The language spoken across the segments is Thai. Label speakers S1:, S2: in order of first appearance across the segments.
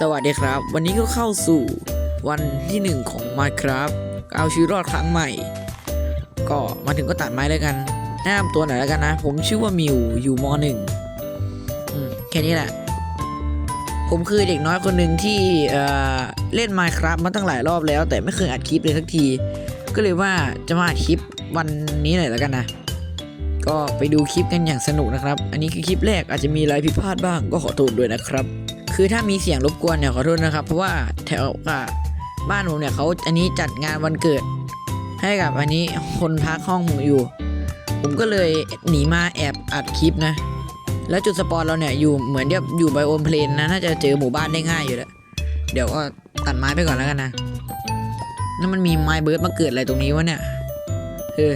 S1: สวัสดีครับ วันนี้ก็เข้าสู่วันที่หนึ่งของ Minecraft เอาชีวิตรอดครั้งใหม่ ก็มาถึงก็ตัดไม้แล้วกันแนะนำตัวหน่อยแล้วกันนะ ผมชื่อว่ามิวอยู่มหนึ่งแค่นี้แหละ ผมคือเด็กน้อยคนหนึ่งที่เเล่น Minecraft มาตั้งหลายรอบแล้ว แต่ไม่เคยอัดคลิปเลยสักที ก็เลยว่าจะมาอัดคลิปวันนี้หน่อยแล้วกันนะก็ไปดูคลิปกันอย่างสนุกนะครับ อันนี้คือคลิปแรกอาจจะมีอะไรผิดพลาดบ้างก็ขอโทษด้วยนะครับ คือถ้ามีเสียงรบกวนเนี่ยขอโทษนะครับ เพราะว่าแถวอะบ้านผมเนี่ยเขาอันนี้จัดงานวันเกิด ให้กับอันนี้คนพักห้องผมอยู่ ผมก็เลยหนีมาแอบอัดคลิปนะ แล้วจุดสปอนเราเนี่ยอยู่เหมือนเดียบอยู่ไบโอมเพลนนะน่าจะเจอหมู่บ้านได้ง่ายอยู่แหละเดี๋ยวก็ตัดไม้ไปก่อนแล้วกันนะนั่นมันมีไม้เบิร์ดมาเกิดอะไรตรงนี้วะเนี่ยเออ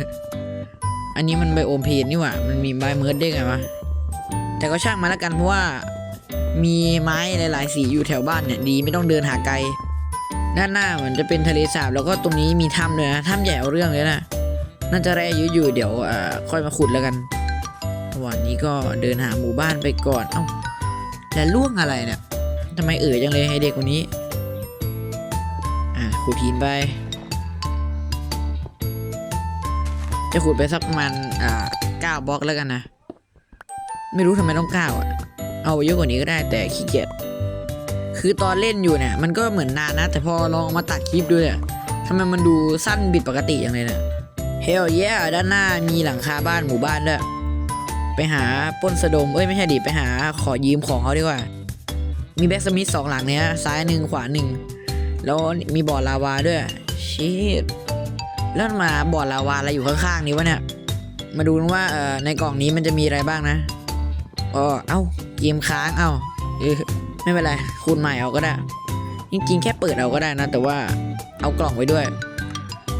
S1: อันนี้มันไบโอมเพลนนี่หว่ามันมีไม้เบิร์ดได้ไงวะแต่ก็ช่างมาแล้วกันเพราะว่า มีไม้หลาย ๆ สีอยู่แถวบ้านเนี่ยดีไม่ต้องเดินหาไกล ด้านหน้าเหมือนจะเป็นทะเลสาบแล้วก็ตรงนี้มีถ้ำด้วยนะถ้ำใหญ่เอาเรื่องเลยนะน่าจะแร่เยอะอยู่เดี๋ยวอ่อค่อยมาขุดแล้วกันว่างนี้ก็เดินหาหมู่บ้านไปก่อนเอ้าแล้วล่วงอะไรเนี่ยทำไมเอ่ยจังเลยไอเด็กคนนี้อะขุดหินไป จะขุดไปสักประมาณอ่าเก้าบล็อกแล้วกันนะ ไม่รู้ทำไมต้องเก้าอะ เอาเยอะกว่านี้ก็ได้แต่ขี้เกียจคือตอนเล่นอยู่เนี่ยมันก็เหมือนนานนะ แต่พอลองมาตัดคลิปด้วยอะทำไมมันดูสั้นบิดปกติอย่างเลยเนี่ยเฮลเย่ด้านหน้ามีหลังคาบ้านหมู่บ้านด้วยไปหาป้นสะดมเอ้ยไม่ใช่ดิไปหาขอยืมของเขาดีกว่า มีแบ็กสมิธสองหลังเนี้ยซ้ายหนึ่งขวาหนึ่งแล้วมีบ่อลาวาด้วยชิดแล้วมาบ่อลาวาอะไรอยู่ข้างๆนี้วะเนี่ยมาดูว่าเออในกล่องนี้มันจะมีอะไรบ้างนะอ๋อเอ้า เกมค้างเอ้าเออไม่เป็นไรคูณใหม่เอาก็ได้ จริงๆ แค่เปิดเอาก็ได้นะ แต่ว่าเอากล่องไว้ด้วย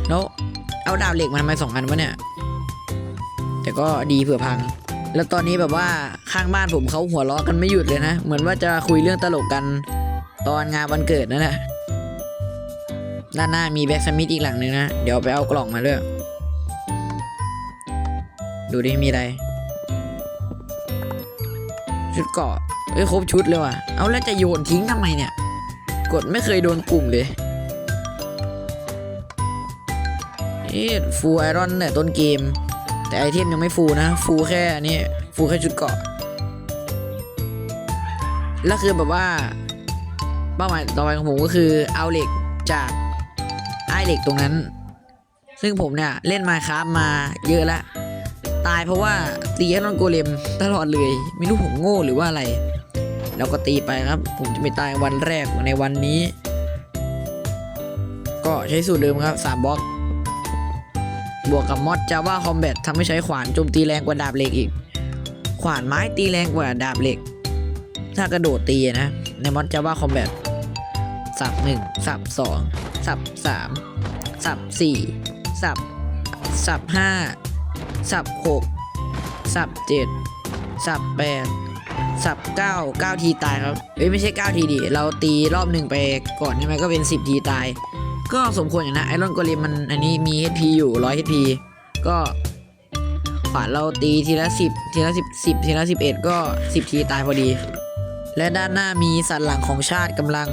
S1: แล้วเอาดาบเหล็กมาทำไมสองอันวะเนี่ย แต่ก็ดีเผื่อพัง แล้วตอนนี้แบบว่าข้างบ้านผมเขาหัวเราะกันไม่หยุดเลยนะ เหมือนว่าจะคุยเรื่องตลกกันตอนงานวันเกิดนั่นแหละด้านหน้ามีแบ็กสมิธอีกหลังหนึงนะ เดี๋ยวไปเอากล่องมาด้วย ดูดิมีอะไร ชุดเกาะเอ้ยครบชุดเลยว่ะ เอาแล้วจะโยนทิ้งทำไมเนี่ย กดไม่เคยโดนกลุ่มเลยเอ๊ฟูไอรอนเนี่ยต้นเกม แต่ไอเทมยังไม่ฟูนะ ฟูแค่อันนี้ ฟูแค่ชุดเกาะ แล้วคือแบบว่า เป้าหมายต่อไปของผมก็คือเอาเหล็กจากไอเหล็กตรงนั้น ซึ่งผมเนี่ย เล่นมาคราฟมาเยอะแล้ว ตายเพราะว่าตีแอนนอนโกเลมตลอดเลยไม่รู้ผมโง่หรือว่าอะไร แล้วก็ตีไปครับ ผมจะไม่ตายวันแรกในวันนี้ ก็ใช้สูตรเดิมครับ3บล็อก บวกกับมอดจาว่าคอมแบททำให้ใช้ขวานโจมตีแรงกว่าดาบเหล็กอีก ขวานไม้ตีแรงกว่าดาบเหล็ก ถ้ากระโดดตีนะ ในมอดจาว่าคอมแบทสับหนึ่งสับสองสับสามสับสี่สับสับห้า สับหกสับเจ็ดสับแปดสับเก้าเก้าทีตายครับเอ้ยไม่ใช่เก้าทีดิเราตีรอบหนึ่งไปก่อนใช่ไหมก็เป็นสิบทีตาย ก็สมควรอย่างนะไอรอนโกเลมมันอันนี้มี HP อยู่ร้อย HP ก็ขวานเราตีทีละสิบทีละสิบสิบทีละสิบเอ็ดก็สิบทีตายพอดี และด้านหน้ามีสันหลังของชาติกำลัง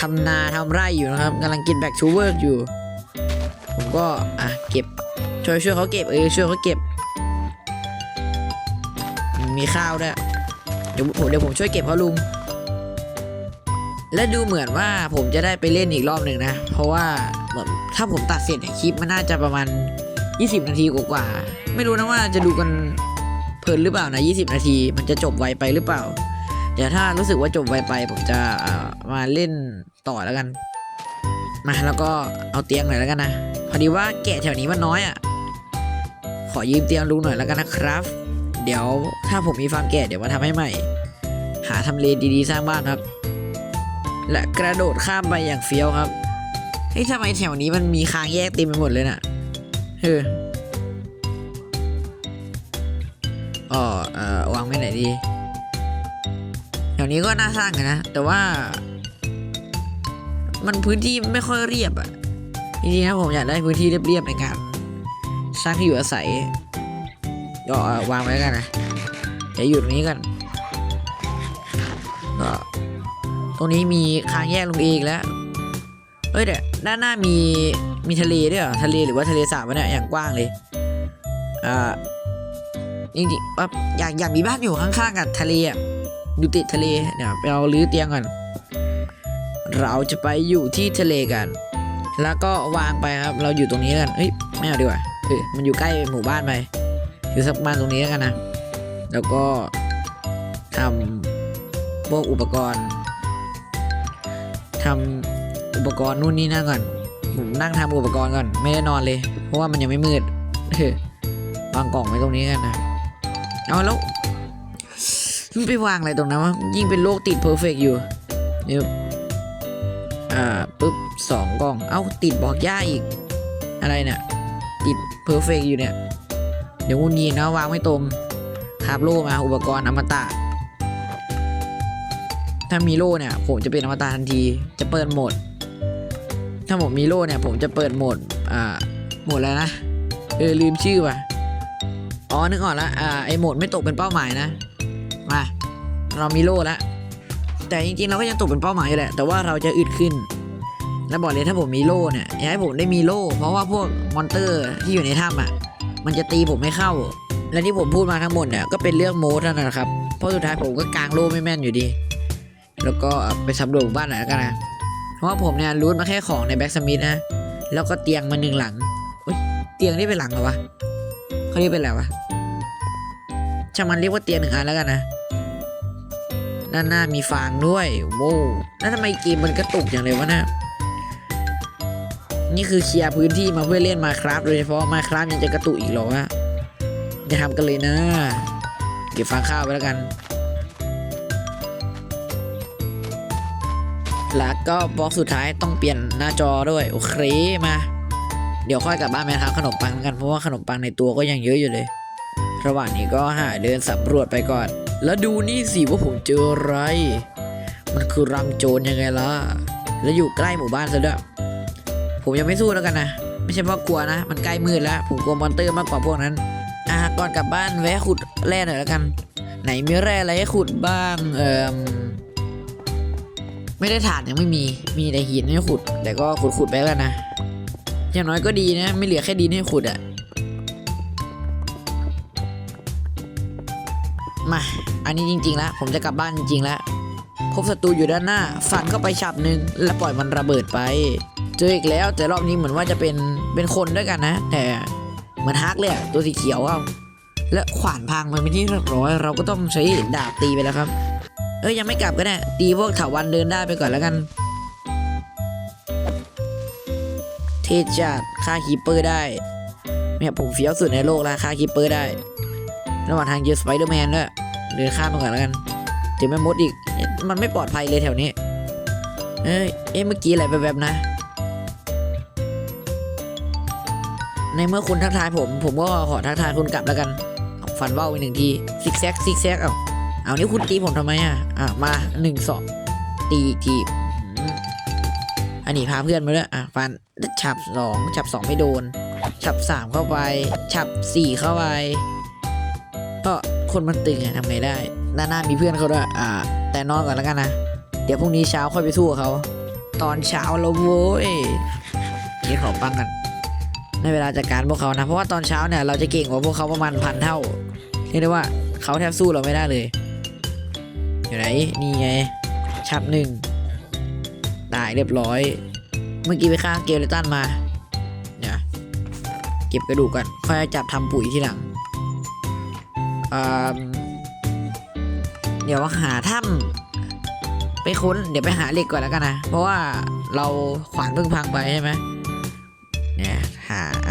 S1: ทำนาทำไร่อยู่นะครับกำลังกินแบกชูเวิร์กอยู่ ผมก็อะเก็บ ช่วยช่วยเขาเก็บเออช่วยเขาเก็บ มีข้าวด้วยเดี๋ยวผมเดี๋ยวผมช่วยเก็บเขาลุง และดูเหมือนว่าผมจะได้ไปเล่นอีกรอบหนึ่งนะ เพราะว่าเหมือนถ้าผมตัดเสร็จเนี่ยคลิปมันน่าจะประมาณ 20 นาทีกว่าๆไม่รู้นะว่าจะดูกันเพลินหรือเปล่านะ 20 นาที มันจะจบไวไปหรือเปล่าเดี๋ยวถ้ารู้สึกว่าจบไวไป ผมจะามาเล่นต่อแล้วกัน มาแล้วก็เอาเตียงหน่อยแล้วกันนะ พอดีว่าแกะแถวนี้มันน้อยอะ ขอยืมเตียงลุงหน่อยแล้วกันนะครับ เดี๋ยวถ้าผมมีฟาร์มแกะเดี๋ยวมาทำให้ใหม่ หาทำเลดีๆสร้างบ้านครับ และกระโดดข้ามไปอย่างเฟี้ยวครับเฮ้ยทำไมแถวนี้มันมีคางแยกเต็มไปหมดเลยน่ะเอออ๋อเออวางไว้ไหนดีแถวนี้ก็น่าสร้างนะ แต่ว่า มันพื้นที่ไม่ค่อยเรียบอะจริงๆนะผมอยากได้พื้นที่เรียบๆในการ สร้างที่อยู่อาศัยก็เอาวางไว้กันนะจะอยู่ตรงนี้กันก็ตรงนี้มีคางแยกลงเองแล้วเอ้ยเดี๋ยวด้านหน้ามีมีทะเลด้วยเหรอทะเลหรือว่าทะเลสาบวะเนี่ยอย่างกว้างเลยอ่าจริงๆว่าอยากอยากมีบ้านอยู่ข้างๆกับทะเลอะอยู่ติดทะเลเดี๋ยเราลื้อเตียงก่อนเราจะไปอยู่ที่ทะเลกัน แล้วก็วางไปครับ เราอยู่ตรงนี้กันเฮ้ยไม่เอาดีกว่า เออมันอยู่ใกล้หมู่บ้านไปอยู่สักประมาณตรงนี้แล้วกันนะ แล้วก็ทำพวกอุปกรณ์ทำอุปกรณ์นู่นนี่นั่นก่อนผมนั่งทำอุปกรณ์ก่อน ไม่ได้นอนเลย เพราะว่ามันยังไม่มืดเออวางกล่องไว้ตรงนี้กันนะเอาแล้วมันไปวางอะไรตรงนั้นวะยิ่งเป็นโลกติดเพอร์เฟกอยู่เดี๋ยวอ่าปุ๊บสองกล่อง เอ้าติดบอกย่าอีก อะไรเนี่ยติด เพอร์เฟกอยู่เนี่ย เดี๋ยวงุนยีนะวางไม่ตรงคาบโล่มาอุปกรณ์อมตะ ถ้ามีโล่เนี่ย ผมจะเป็นอมตะทันทีจะเปิดโหมด ถ้าผมมีโล่เนี่ย ผมจะเปิดโหมดอ่าโหมดอะไรนะเออลืมชื่อว่ะอ๋อนึกออกแล้วอ่าไอโหมดไม่ตกเป็นเป้าหมายนะมาเรามีโล่แล้วแต่จริงๆเราก็ยังตกเป็นเป้าหมายอยู่แหละแต่ว่าเราจะอึดขึ้น แล้วบอกเลยถ้าผมมีโล่เนี่ยอยากให้ผมได้มีโล่ เพราะว่าพวกมอนเตอร์ที่อยู่ในถ้ำอะ มันจะตีผมไม่เข้า และที่ผมพูดมาทั้งหมดเนี่ยก็เป็นเรื่องโม้เท่านั้นนะครับ เพราะสุดท้ายผมก็กางโล่ไม่แม่นอยู่ดี แล้วก็ไปสำรวจบ้านหน่อยแล้วกันนะ เพราะว่าผมเนี่ยรูทมาแค่ของในแบ็กสมิธนะ แล้วก็เตียงมาหนึ่งหลังเตียงนี่เป็นหลังเหรอวะเขาเรียกเป็นอะไรวะช่างมันเรียกว่าเตียงหนึ่งอันแล้วกันนะด้านหน้ามีฟางด้วยโว้แล้วทำไมเกมมันกระตุกอย่างเลยวะเนะ นี่คือเคลียร์พื้นที่มาเพื่อเล่นมาครับโดยเฉพาะมาครับยังจะกระตุกอีกหรอวะจะทำกันเลยนะ เก็บฟางข้าวไปแล้วกัน แล้วก็บล็อกสุดท้ายต้องเปลี่ยนหน้าจอด้วยโอเคมา เดี๋ยวค่อยกลับบ้านไปทำขนมปังกันเพราะว่าขนมปังในตัวก็ยังเยอะอยู่เลย ระหว่างนี้ก็หาเดินสำรวจไปก่อน แล้วดูนี่สิว่าผมเจออะไร มันคือรังโจรยังไงล่ะ แล้วอยู่ใกล้หมู่บ้านซะด้วย ผมยังไม่สู้แล้วกันนะ ไม่ใช่เพราะกลัวนะ มันใกล้มืดแล้ว ผมกลัวมอนเตอร์มากกว่าพวกนั้น อะก่อนกลับบ้านแวะขุดแร่หน่อยแล้วกัน ไหนมีแร่อะไรให้ขุดบ้าง เอ่อไม่ได้ถ่านยังไม่มี มีแต่หินให้ขุด แต่ก็ขุดขุดๆไปแล้วกันนะ อย่างน้อยก็ดีนะ ไม่เหลือแค่ดินให้ขุดอะมา อันนี้จริงๆแล้วผมจะกลับบ้านจริงๆแล้วพบศัตรูอยู่ด้านหน้า ฟันเข้าไปฉับหนึ่งแล้วปล่อยมันระเบิดไป จออีกแล้วแต่รอบนี้เหมือนว่าจะเป็นเป็นคนด้วยกันนะ แต่เหมือนฮักเลยตัวสีเขียวเอาและขวานพังมันเป็นที่เรียบร้อย เราก็ต้องใช้ดาบตีไปแล้วครับ เอ้ยยังไม่กลับก็ได้ตีพวกถาวันเดินได้ไปก่อนแล้วกันเทจัดฆ่าคีปเปอร์ได้เนี่ยผมเฟี้ยวสุดในโลกแล้วฆ่าคีปเปอร์ได้ระหว่างทางเจอสไปเดอร์แมนด้วยเดินข้ามไปก่อนแล้วกันเจอแม่มดอีกมันไม่ปลอดภัยเลยแถวนี้เอ้ยเอ๊ะเมื่อกี้อะไรแบบๆนะ ในเมื่อคุณทักทายผม ผมก็ขอทักทายคุณกลับแล้วกันฟันเบ้าไปหนึ่งทีซิกแซกซิกแซกเอาเอานี่คุณตีผมทำไมอะอะมาหนึ่งสองตีอีกทีอันนี้พาเพื่อนมาด้วยอะฟันฉับสองฉับสองไม่โดน ฉับสามเข้าไป ฉับสี่เข้าไปก็คนมันตึงอะทำไงได้ด้านหน้ามีเพื่อนเขาด้วยอ่า แต่นอนก่อนแล้วกันนะ เดี๋ยวพรุ่งนี้เช้าค่อยไปสู้เขา ตอนเช้าแล้วโว้ยกินขนมปังกัน ในเวลาจัดการพวกเขานะ เพราะว่าตอนเช้าเนี่ยเราจะเก่งกว่าพวกเขาประมาณพันเท่าเรียกได้ว่าเขาแทบสู้เราไม่ได้เลย อยู่ไหนนี่ไงชับหนึ่งตายเรียบร้อย เมื่อกี้ไปฆ่าเกลเลตันมาเนี่ยเก็บกระดูกก่อนค่อยจับทำปุ๋ยทีหลังเดี๋ยวหาถ้ำไปค้น เดี๋ยวไปหาเหล็กก่อนแล้วกันนะ เพราะว่าเราขวานเพิ่งพังไปใช่ไหม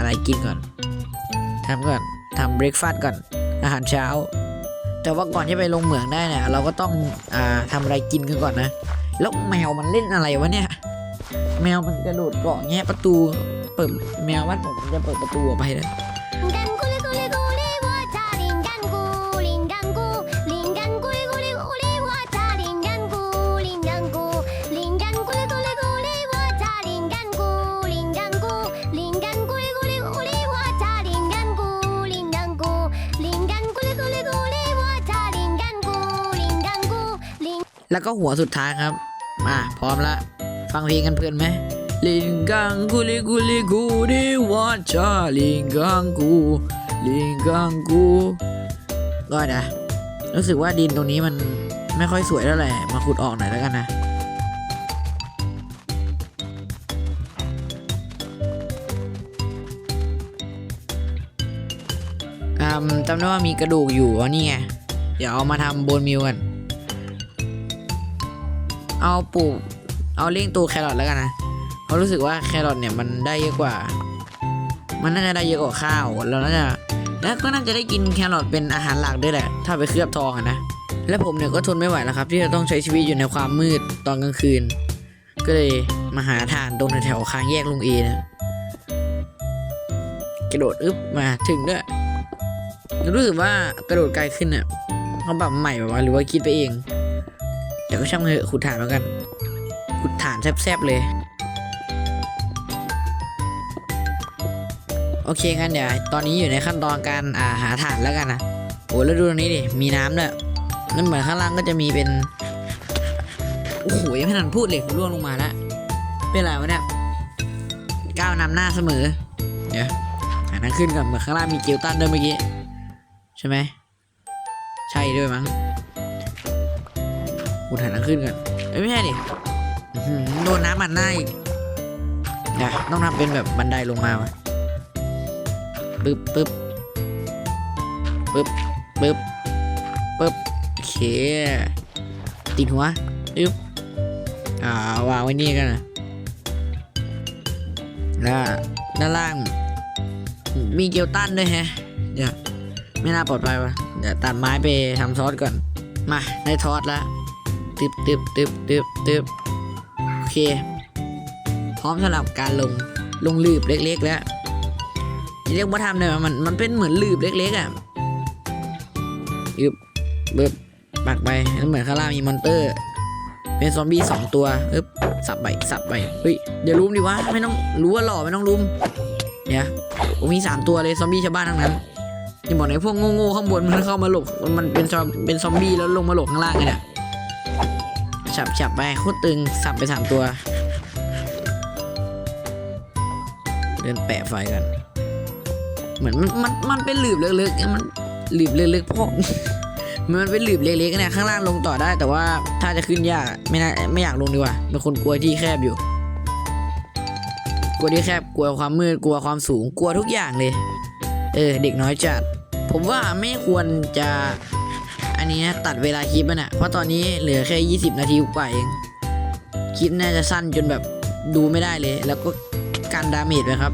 S1: อะไรกินก่อนทำก่อนทำเบรกฟาสต์ก่อน อาหารเช้า แต่ว่าก่อนที่ไปลงเหมืองได้เนี่ยเราก็ต้องอ่าทำอะไรกินกันก่อนนะ แล้วแมวมันเล่นอะไรวะเนี่ย แมวมันกระโดดเกาะแงะประตู เปิดแมววัดผมจะเปิดประตูออกไปเล แล้วก็หัวสุดท้ายครับมาพร้อมละฟังเพลงกันเพลินไหมลิงกังกูลิกูลิกูดิวาจาลิงกังกูลิงกังกูก็นะรู้สึกว่าดินตรงนี้มันไม่ค่อยสวยเท่าไหร่มาขุดออกหน่อยแล้วกันนะจำได้ว่ามีกระดูกอยู่อ๋อนี่ไง เดี๋ยวเอามาทำโบนมิวกัน เอาปลูกเอาเลี้ยงตัวแครอทแล้วกันนะเพราะรู้สึกว่าแครอทเนี่ยมันได้เยอะกว่า มันน่าจะได้เยอะกว่าข้าวแล้วน่าจะแล้วก็น่าจะได้กินแครอทเป็นอาหารหลักด้วยแหละ ถ้าไปเคลือบทองอะนะและผมเนี่ยก็ทนไม่ไหวแล้วครับ ที่จะต้องใช้ชีวิตอยู่ในความมืดตอนกลางคืน ก็เลยมาหาทานตรงแถวคางแยกลุงเอนะกระโดดอึ๊บมาถึงด้วยรู้สึกว่ากระโดดไกลขึ้นอะเขาแบบใหม่แบบว่าหรือว่าคิดไปเอง แต่ก็ช่างเถอะขุดฐานแล้วกัน ขุดฐานแซบๆเลย โอเคงั้นเดี๋ยวตอนนี้อยู่ในขั้นตอนการอ่าหาฐานแล้วกันนะโอ้แล้วดูตรงนี้ดิ มีน้ำด้วยนั่นเหมือนข้างล่างก็จะมีเป็น โอ้โหยังไม่ทันพูดเลยร่วงลงมาแล้วเป็นไรวะเนี่ยก้าวนำหน้าเสมอ เดี๋ยวหาทางขึ้นก่อนเหมือนข้างล่างมีเกลตันด้วยเมื่อกี้ ใช่ไหม ใช่ด้วยมั้ง กูถ่ายนังขึ้นกันเอ้ยไม่ใช่ดิโดนน้ำมันหน้าอีกเดี๋ยต้องทำเป็นแบบบันไดลงมาวะปึ๊บปึ๊บปึ๊บปึ๊บปึ๊บโอเคติดหัวปึ๊บอ่าวางไว้นี่กันนะแล้วด้านล่าง มีเกลตันด้วยแฮะเดี๋ยวไม่น่าปลอดภัยวะเดี๋ยวตัดไม้ไปทำซอสก่อน มาได้ทอสแล้ว ตึบตึบตึบตึบตึบโอเค พร้อมสำหรับการลงลงลืบเล็ก ๆ แล้วเรียกว่าทำได้ไหมมันมันเป็นเหมือนลืบเล็ก ๆอะยึบเบิบปักไปแล้วเหมือนข้างล่างมีมอนเตอร์ เป็นซอมบี้สองตัวอึบสับไปสับไปเฮ้ยเดี๋ยวลุมดิวะไม่ต้องรู้ว่าหล่อไม่ต้องลุมเดี๋ยวโอ้มีสามตัวเลยซอมบี้ชาวบ้านทั้งนั้นอย่าบอกในะพวกโง่ๆข้างบนมันเข้ามาหลบมันเป็นซอมเป็นซอมบี้แล้วลงมาหลบข้างล่างไงเนี่ย ฉับฉับไปโคตรตึงสับไปสามตัว เดินแปะไฟกัน เหมือนมันมันมันเป็นหลืบเล็กๆมันหลืบเล็กๆพวกมันเป็นหลืบเล็กๆเนี่ยข้างล่างลงต่อได้ แต่ว่าถ้าจะขึ้นยากไม่น่าไม่อยากลงดีกว่าเป็นคนกลัวที่แคบอยู่ กลัวที่แคบกลัวความมืดกลัวความสูงกลัวทุกอย่างเลย เออ เด็กน้อยจัด ผมว่าไม่ควรจะ อันนี้นะตัดเวลาคลิปมันอะเพราะตอนนี้เหลือแค่ 20 นาทีกว่าเอง คลิปน่าจะสั้นจนแบบดูไม่ได้เลย แล้วก็การดาเมจไหมครับ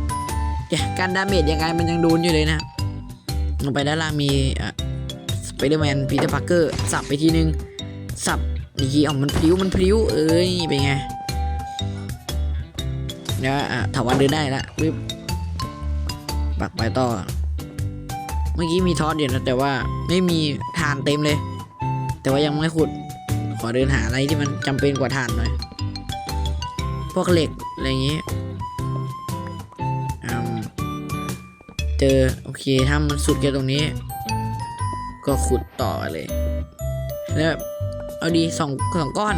S1: การดาเมจยังไงมันยังโดนอยู่เลยนะลงไปด้านล่างมีสไปเดอร์แมนพีเตอร์พาร์เกอร์สับไปทีนึง สับนี่อ๋อมันพลิ้วมันพลิ้วเอ้ยเป็นไงเนี่ยอะถาวันเดินได้ละปึ๊บปักไปต่อ เมื่อกี้มีทอสอยู่นะแต่ว่าไม่มีฐานเต็มเลย แต่ว่ายังไม่ขุด ขอเดินหาอะไรที่มันจำเป็นกว่าฐานหน่อย พวกเหล็กอะไรอย่างงี้เจอโอเคถ้ามันสุดแค่ตรงนี้ ก็ขุดต่อเลย แล้วเอาดีสองสองก้อน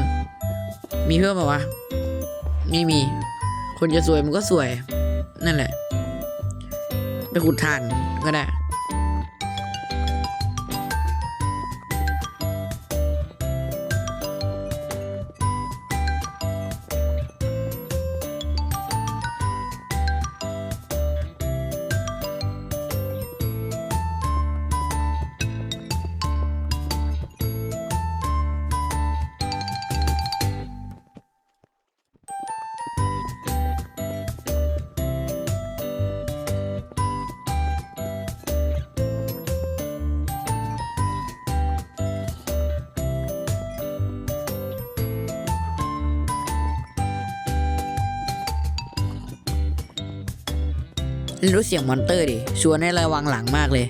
S1: มีเพิ่มป่าวะไม่มี คนจะสวยมันก็สวย นั่นแหละ ไปขุดถ่านก็ได้ รู้เสียงมอนเตอร์ดิชวนให้ระวังหลังมากเลย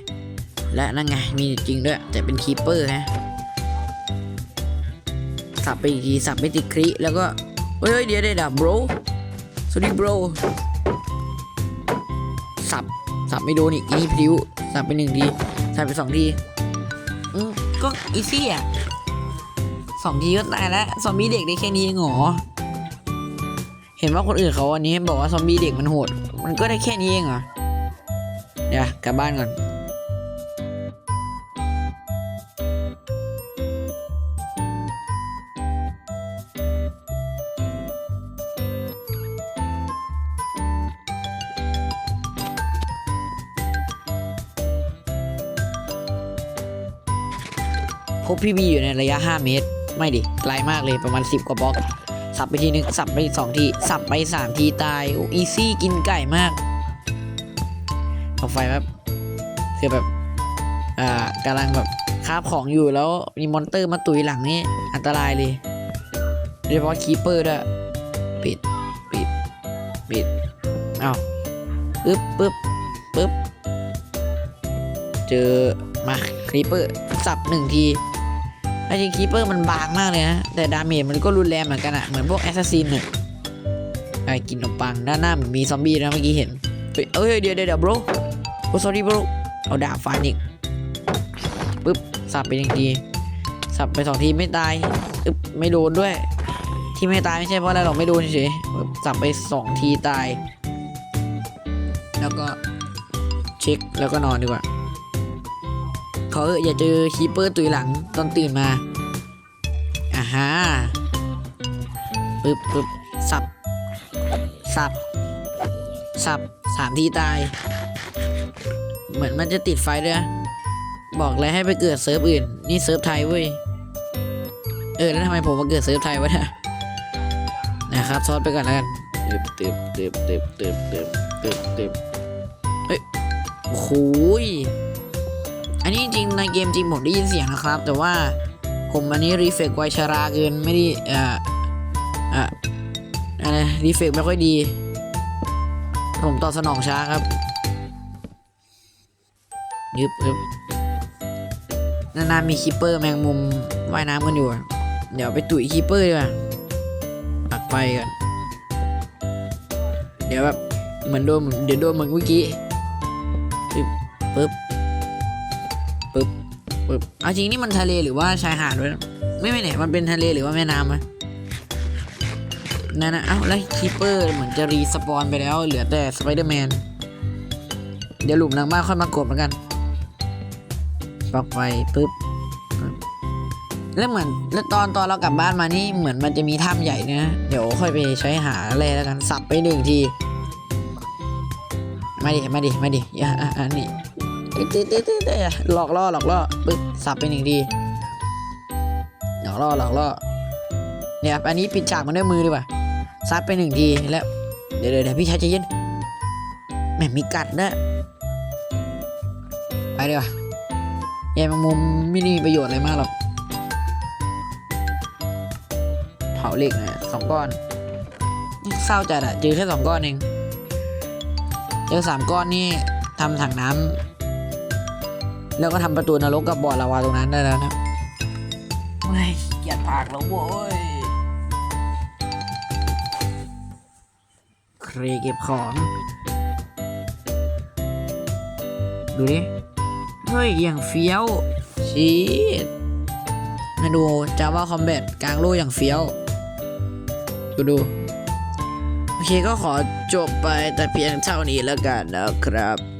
S1: และนั่นไง มีจริงด้วย แต่เป็นคีปเปอร์ฮะสับไปอีกทีสับไม่ติดคริแล้วก็ เฮ้ยเดี๋ยวเดี๋ยว bro สวัสดี bro สับ สับไม่โดนอีกนี่พิ้วสับไปหนึ่งทีสับไปสองทีอืมก็อีซี่อะสองทีก็ตายแล้วซอมบี้เด็กได้แค่นี้เองเหรอเห็นว่าคนอื่นเขาอันนี้บอกว่าซอมบี้เด็กมันโหด มันก็ได้แค่นี้เองเหรอ เดี๋ยวกลับบ้านก่อน พบพี่บีอยู่ในระยะ 5 เมตร ไม่ดิ ไกลมากเลยประมาณ 10 กว่าบล็อก สับไปทีนึงสับไปสองทีสับไป3ทีตายโอ้อีซี่กินไก่มากเอาไฟแบบคือแบบอ่ากำลังแบบคาบของอยู่แล้วมีมอนเตอร์มาตุยหลังนี่อันตรายเลยโดยเฉพาะคีเปอร์ด้วยปิดปิดปิดเอาปึ๊บปึ๊บปึ๊บเจอมาครีเปอร์สับหนึ่งที จริงคีเปอร์มันบางมากเลยนะ แต่ดาเมจมันก็รุนแรงเหมือนกันอะเหมือนพวกแอสซัสซินเนี่ยไอกินขนมปังด้านหน้ามันมีซอมบี้นะเมื่อกี้เห็นเฮ้ยเอ้ยเดี๋ยวเดี๋ยวเดี๋ยว bro โอ้ sorry bro เอาดาบฟันอีกปึ๊บสับไปหนึ่งทีสับไปสองทีไม่ตายอึ๊บไม่โดนด้วย ที่ไม่ตายไม่ใช่เพราะอะไรหรอกไม่โดนเฉยสับไปสองทีตาย แล้วก็เช็คแล้วก็นอนดีกว่า ขอเอออย่าเจอคีเปอร์ตุยหลังตอนตื่นมาอ่าฮะปึ๊บปึ๊บสับ สับ สับสามทีตาย เหมือนมันจะติดไฟด้วยนะบอกเลยให้ไปเกิดเซิร์ฟอื่น นี่เซิร์ฟไทยเว้ย เออ แล้วทำไมผมมาเกิดเซิร์ฟไทยวะเนี่ยนะครับซอสไปก่อนแล้วกันตึบตึบตึบตึบตึบตึบตึบตึบเฮ้ยโอ้โหย อันนี้จริงในเกมจริงผมได้ยินเสียงนะครับ แต่ว่าผมอันนี้รีเฟกไวชาราเกินไม่ได้เอ่อเอ่ออะไรรีเฟกไม่ค่อยดี ผมตอบสนองช้าครับยึบยึบนานๆมีคิปเปอร์แมงมุมว่ายน้ำกันอยู่ เดี๋ยวไปตุ๋ยคิปเปอร์ดีกว่าปักไฟก่อนเดี๋ยวแบบเหมือนโดนเดี๋ยวโดนเหมือนเมื่อกี้ปึ๊บปึ๊บปึ๊บ ปึ๊บเอาจริงนี่มันทะเลหรือว่าชายหาดด้วยไม่ไม่ไหนมันเป็นทะเลหรือว่าแม่น้ำอะนั่นนะเอ้าแล้วคีเปอร์เหมือนจะรีสปอนไปแล้ว เหลือแต่สไปเดอร์แมน เดี๋ยวหลุมหลังบ้านค่อยมากดเหมือนกันปลักไฟปึ๊บปึ๊บ แล้วเหมือนแล้วตอนตอนเรากลับบ้านมานี่เหมือนมันจะมีถ้ำใหญ่นะ เดี๋ยวค่อยไปใช้หาอะไรแล้วกัน สับไปหนึ่งที มาดิ มาดิ มาดิ อย่าอะอันนี้ หลอกล่อหลอกล่อปึ๊บสับไปหนึ่งทีหลอกล่อหลอกล่อเนี่ยครับอันนี้ปิดฉากมันด้วยมือดีกว่าซัดไปหนึ่งทีแล้วเดี๋ยวเดี๋ยวพี่ชายใจเย็นแหม่มีกัดนะไปดีกว่าแยายแมงมุมไม่ได้มีประโยชน์อะไรมากหรอกเผาเหล็กนะสองก้อนเศร้าจัดอะเจอแค่สองก้อนเองเจอสามก้อนนี่ทำถังน้ำ แล้วก็ทำประตูนรกกับบ่อลาวาตรงนั้นได้แล้วนะเฮ้ยเกียดปากแล้วโว้ยเครเก็บของ ดูดิเฮ้ยอย่างเฟี้ยวชีดมาดูจาว่าคอมแบทกลางโลกอย่างเฟี้ยวดูดูโอเคก็ขอจบไปแต่เพียงเท่านี้แล้วกันนะครับ